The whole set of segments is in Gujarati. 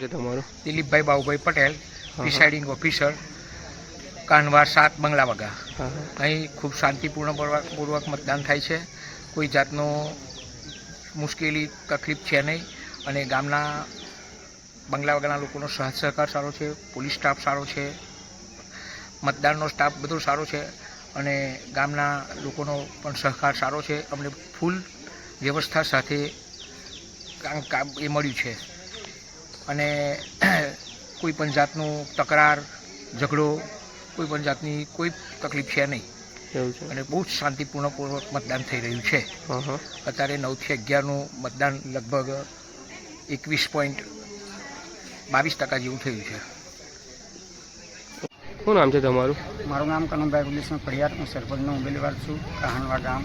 છે તમારું? દિલીપભાઈ બાબુભાઈ પટેલ. પ્રિસાઇડિંગ ઓફિસર કાનવાર સાત બંગલા વગા. અહીં ખૂબ શાંતિપૂર્ણ પૂર્વક મતદાન થાય છે. કોઈ જાતનો મુશ્કેલી તકલીફ છે નહીં અને ગામના બંગલા વગાના લોકોનો સાથ સહકાર સારો છે પોલીસ સ્ટાફ સારો છે મતદાનનો સ્ટાફ બધો સારો છે અને ગામના લોકોનો પણ સહકાર સારો છે. અમને ફૂલ વ્યવસ્થા સાથે કામ કામ એ મળ્યું છે. અને કોઈ પણ જાતનું તકરાર ઝઘડો કોઈ પણ જાતની કોઈ તકલીફ છે નહીં. એવું છે? અને બહુ જ શાંતિપૂર્ણપૂર્વક મતદાન થઈ રહ્યું છે. અત્યારે નવથી અગિયારનું મતદાન લગભગ એકવીસ પોઈન્ટ બાવીસ ટકા જેવું થયું છે. શું નામ છે તમારું? મારું નામ કનુભાઈ ગુલેશમાં ફરિયાદ હું સરપંચનો ઉમેદવાર છું. કહાણવા ગામ.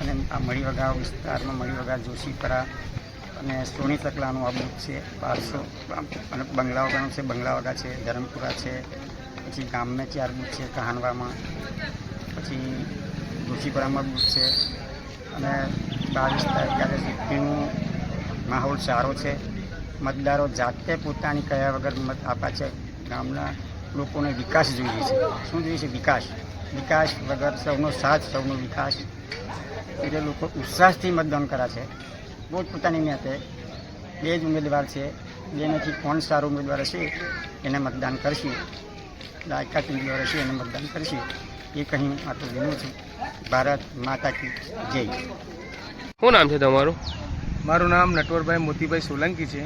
અને આ મણીવગા વિસ્તારમાં મણીવગા જોશીપરા અને સોની સકલાનું આ બુક છે બારસો અને બંગલા વગાનું છે બંગલા વગા છે, ધરમપુરા છે, પછી ગામને ચાર બુક છે કહાણવામાં પછી ઋષિપુરામાં બુક છે, અને બાવીસ તારીખે ચૂંટણીનું માહોલ સારો છે. મતદારો જાતે પોતાની કયા વગર મત આપ્યા છે, ગામના લોકોને વિકાસ જોઈએ છે. શું જોઈએ છે? વિકાસ. વિકાસ વગર સૌનો સાથ, સૌનો વિકાસ. એટલે લોકો ઉત્સાહથી મતદાન કરે છે. પોત પોતાની મેતે બે જ ઉમેદવાર છે જેનાથી કોણ સારો ઉમેદવાર હશે એને મતદાન કરશે. લાયકાત ઉમેદવાર હશે એને મતદાન કરશે. એ કહી આટલું વિનું છું. ભારત માતા કી જય. શું નામ છે તમારું? મારું નામ નટવરભાઈ મોતીભાઈ સોલંકી છે.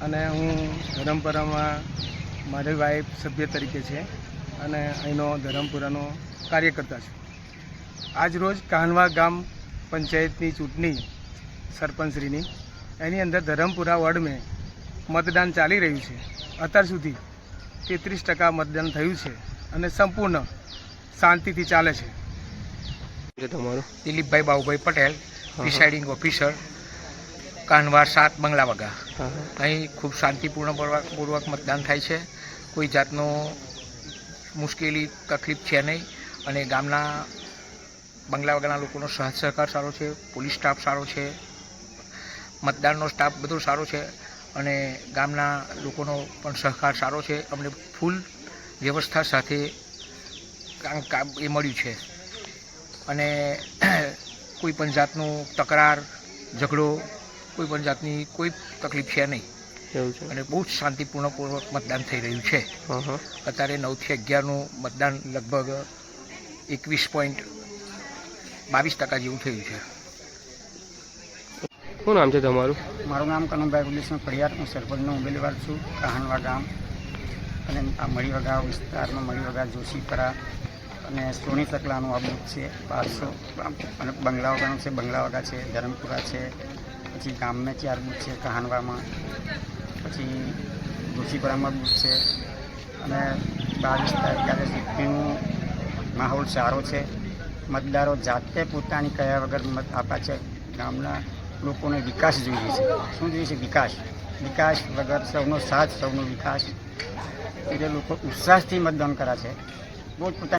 અને હું ધરમપુરામાં મારી વાઈફ સભ્ય તરીકે છે અને અહીંનો ધરમપુરાનો કાર્યકર્તા છું. આજ રોજ કાનવા ગામ પંચાયતની ચૂંટણી સરપંચશ્રીની. એની અંદર ધરમપુરા વોર્ડમાં મતદાન ચાલી રહ્યું છે. અત્યાર સુધી તેત્રીસ ટકા મતદાન થયું છે અને સંપૂર્ણ શાંતિથી ચાલે છે. તમારું? દિલીપભાઈ બાબુભાઈ પટેલ. પ્રિસાઇડિંગ ઓફિસર કાનવાર સાત બંગલા વગા. અહીં ખૂબ શાંતિપૂર્ણ પૂર્વક પૂર્વક મતદાન થાય છે. કોઈ જાતનો મુશ્કેલી તકલીફ છે નહીં અને ગામના બંગલા વગરના લોકોનો સહ સહકાર સારો છે પોલીસ સ્ટાફ સારો છે મતદાનનો સ્ટાફ બધો સારો છે અને ગામના લોકોનો પણ સહકાર સારો છે. અમને ફૂલ વ્યવસ્થા સાથે કામ એ મળ્યું છે. અને કોઈ પણ જાતનું તકરાર ઝઘડો કોઈ પણ જાતની કોઈ તકલીફ છે નહીં. એવું છે. અને બહુ જ શાંતિપૂર્ણપૂર્વક મતદાન થઈ રહ્યું છે. અત્યારે નવથી અગિયારનું મતદાન લગભગ એકવીસ પોઈન્ટ બાવીસ ટકા જેવું થયું છે. શું નામ છે તમારું? મારું નામ કનુભાઈ ગુલેશમાં ફળિયાર. હું સરપંચનો ઉમેદવાર છું, કહાણવા ગામ. અને આ મણીવગા વિસ્તારમાં મણીવગા જોશીપરા અને સોની ચકલાનું આ બુથ છે, બારસો. અને બંગલાવગાનું છે, બંગલાવગા છે, ધરમપુરા છે, પછી ગામમાં ચાર બુથ છે, કહાણવામાં. પછી જોશીપરામાં બુથ છે. અને બાવીસ અત્યારે ચૂંટણીનું માહોલ સારો છે. મતદારો જાતે પોતાની કયા વગર મત આપ્યા છે, ગામના લોકોને વિકાસ જોઈએ છે. શું જોઈએ છે વિકાસ? વિકાસ વગર સૌનો સાથ, સૌનો વિકાસ. એટલે લોકો ઉત્સાહથી મતદાન કરે છે. પોત પોતાની